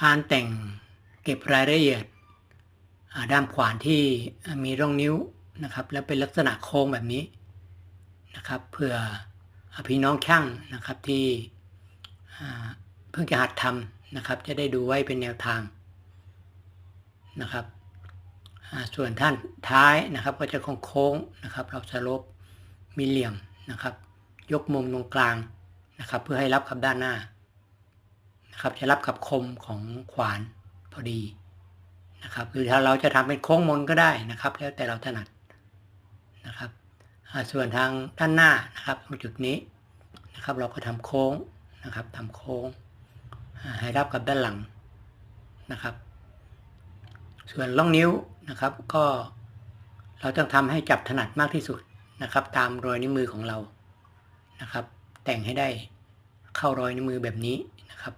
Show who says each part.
Speaker 1: การแต่งเก็บรายละเอียดด้ามขวานที่มีร่องนิ้วนะครับ แล้วเป็นลักษณะโค้งแบบนี้นะครับเพื่อพี่น้องช่างนะครับที่เพิ่งจะหัดทำนะครับ จะได้ดูไว้เป็นแนวทางนะครับส่วนท่านท้ายนะครับก็จะโค้งๆนะครับ เราสลบมีเหลี่ยมนะครับ ยกมุมตรงกลางนะครับ เพื่อให้รับกับด้านหน้า นะครับจะรับกับคมของขวานพอดีนะครับหรือถ้าเราจะทำเป็นโค้งมนก็ได้นะครับ แล้วแต่เราถนัดนะครับส่วนทางด้านหน้านะครับตรงจุดนี้นะครับ เราก็ทำโค้งนะครับทำโค้งให้รับกับด้านหลังนะครับ ส่วนล่องนิ้วนะครับ ก็เราต้องทำให้จับถนัดมากที่สุดนะครับ ตามรอยนิ้วมือของเรานะครับ แต่งให้ได้เข้ารอยนิ้วมือแบบนี้นะครับ